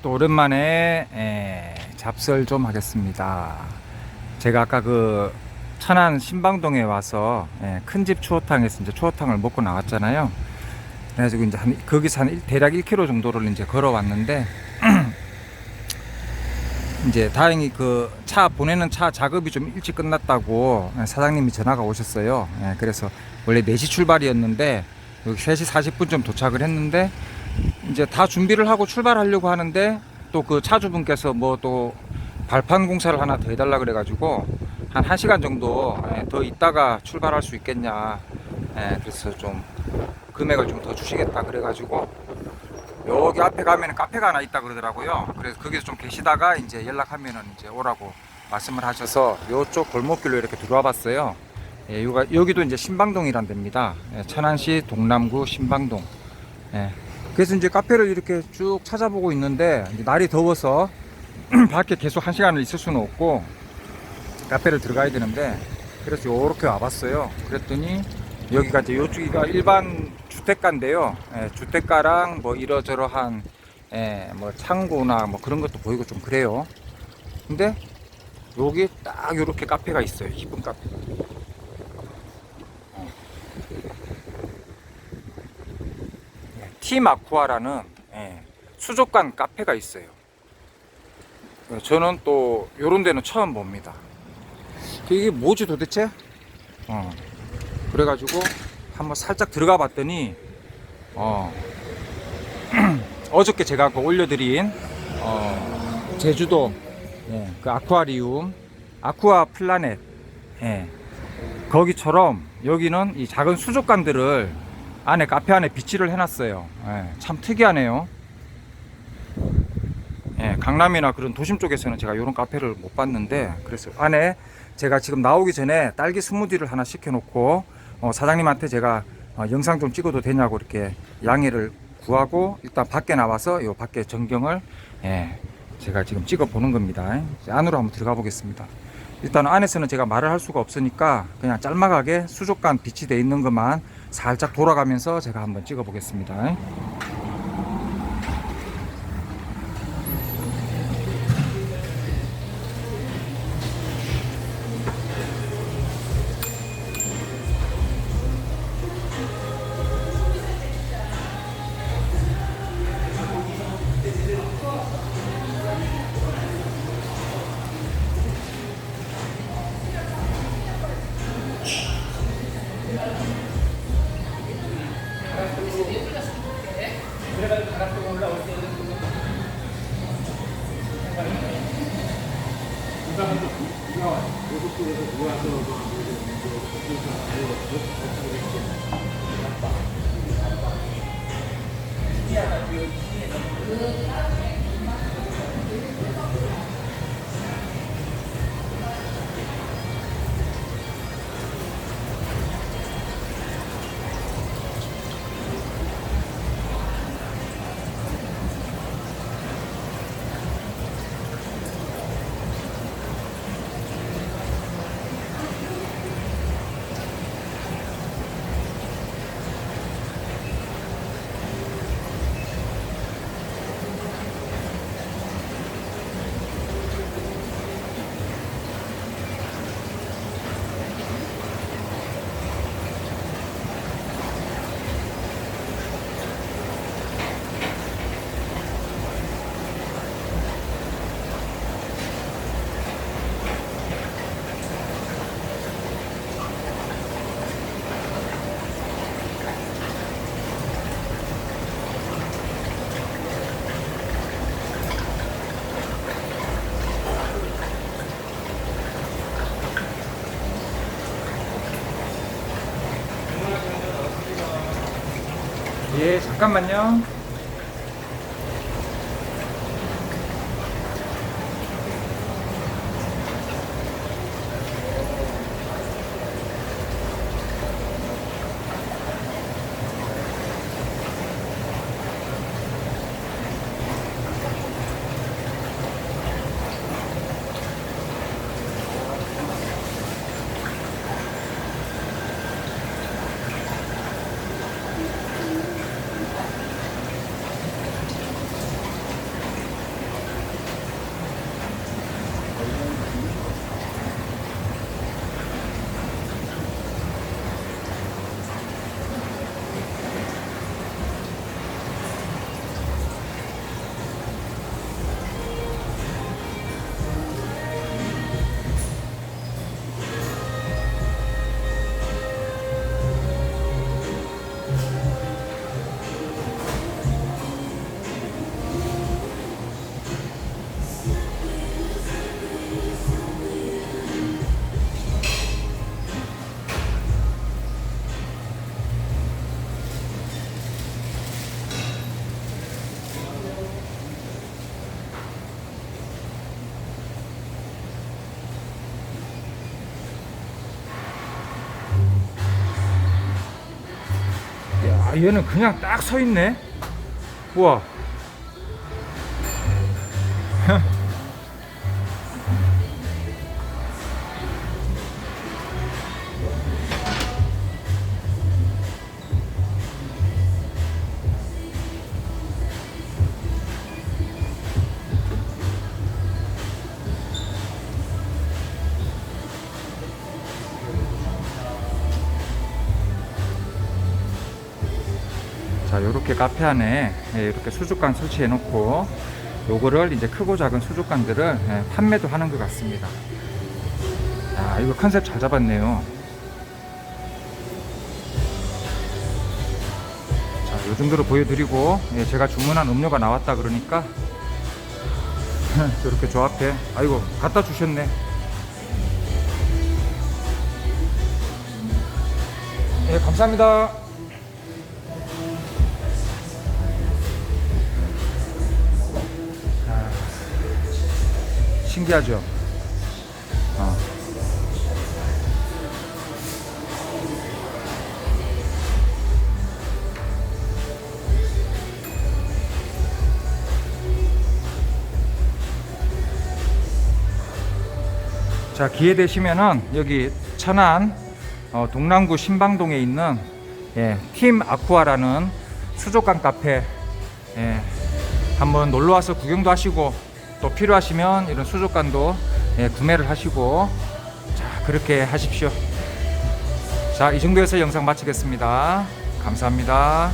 또 오랜만에 에, 잡설 좀 하겠습니다. 제가 아까 그 천안 신방동에 와서 큰 집 추어탕에서 이제 추어탕을 먹고 나왔잖아요. 그래가지고 이제 한 거기서 한 일- 대략 1km 정도를 이제 걸어왔는데 이제 다행히 그 차 보내는 차 작업이 좀 일찍 끝났다고 사장님이 전화가 오셨어요. 예, 그래서 원래 4시 출발이었는데 여기 3시 40분쯤 도착을 했는데 이제 다 준비를 하고 출발하려고 하는데 또 그 차주분께서 뭐 또 발판 공사를 하나 더 해달라 그래가지고 한 1시간 정도 예, 더 있다가 출발할 수 있겠냐. 예, 그래서 좀 금액을 좀 더 주시겠다 그래가지고 여기 앞에 가면 카페가 하나 있다 그러더라고요. 그래서 거기서 좀 계시다가 이제 연락하면은 이제 오라고 말씀을 하셔서 요쪽 골목길로 이렇게 들어와 봤어요. 예, 여기도 이제 신방동이란 데입니다. 예, 천안시 동남구 신방동. 예, 그래서 이제 카페를 이렇게 쭉 찾아보고 있는데 날이 더워서 밖에 계속 한 시간을 있을 수는 없고 카페를 들어가야 되는데 그래서 요렇게 와봤어요. 그랬더니 여기가 이제 요쪽이가 일반 주택가인데요. 예, 주택가랑 뭐 이러저러한 예, 뭐 창고나 뭐 그런 것도 보이고 좀 그래요. 근데 여기 딱 요렇게 카페가 있어요. 이쁜 카페가. 어. 예, 티마쿠아라는 예, 수족관 카페가 있어요. 예, 저는 또 요런 데는 처음 봅니다. 이게 뭐지 도대체? 어. 그래가지고 한번 살짝 들어가 봤더니 어 어저께 제가 그 올려드린 어 제주도 예, 그 아쿠아리움 아쿠아 플라넷 예, 거기처럼 여기는 이 작은 수족관들을 안에 카페 안에 비치를 해놨어요. 예, 참 특이하네요. 예, 강남이나 그런 도심 쪽에서는 제가 이런 카페를 못 봤는데 그래서 안에 제가 지금 나오기 전에 딸기 스무디를 하나 시켜놓고 어, 사장님한테 제가 어, 영상 좀 찍어도 되냐고 이렇게 양해를 구하고 일단 밖에 나와서 요 밖에 전경을 예, 제가 지금 찍어 보는 겁니다. 안으로 한번 들어가 보겠습니다. 일단 안에서는 제가 말을 할 수가 없으니까 그냥 짤막하게 수족관 빛이 돼 있는 것만 살짝 돌아가면서 제가 한번 찍어 보겠습니다. Thank you. 예, 잠깐만요. 얘는 그냥 딱 서 있네. 우와. 이렇게 카페 안에 예, 이렇게 수족관 설치해 놓고 요거를 이제 크고 작은 수족관들을 예, 판매도 하는 것 같습니다. 야, 이거 컨셉 잘 잡았네요. 자, 요 정도로 보여드리고 예, 제가 주문한 음료가 나왔다 그러니까 이렇게 조합해. 아이고, 갖다 주셨네. 예, 감사합니다. 신기하죠? 어. 자 기회 되시면은 여기 천안 어, 동남구 신방동에 있는 예, 팀 아쿠아라는 수족관 카페 예, 한번 놀러 와서 구경도 하시고 또 필요하시면 이런 수족관도 예, 구매를 하시고 자 그렇게 하십시오. 자 이 정도에서 영상 마치겠습니다. 감사합니다.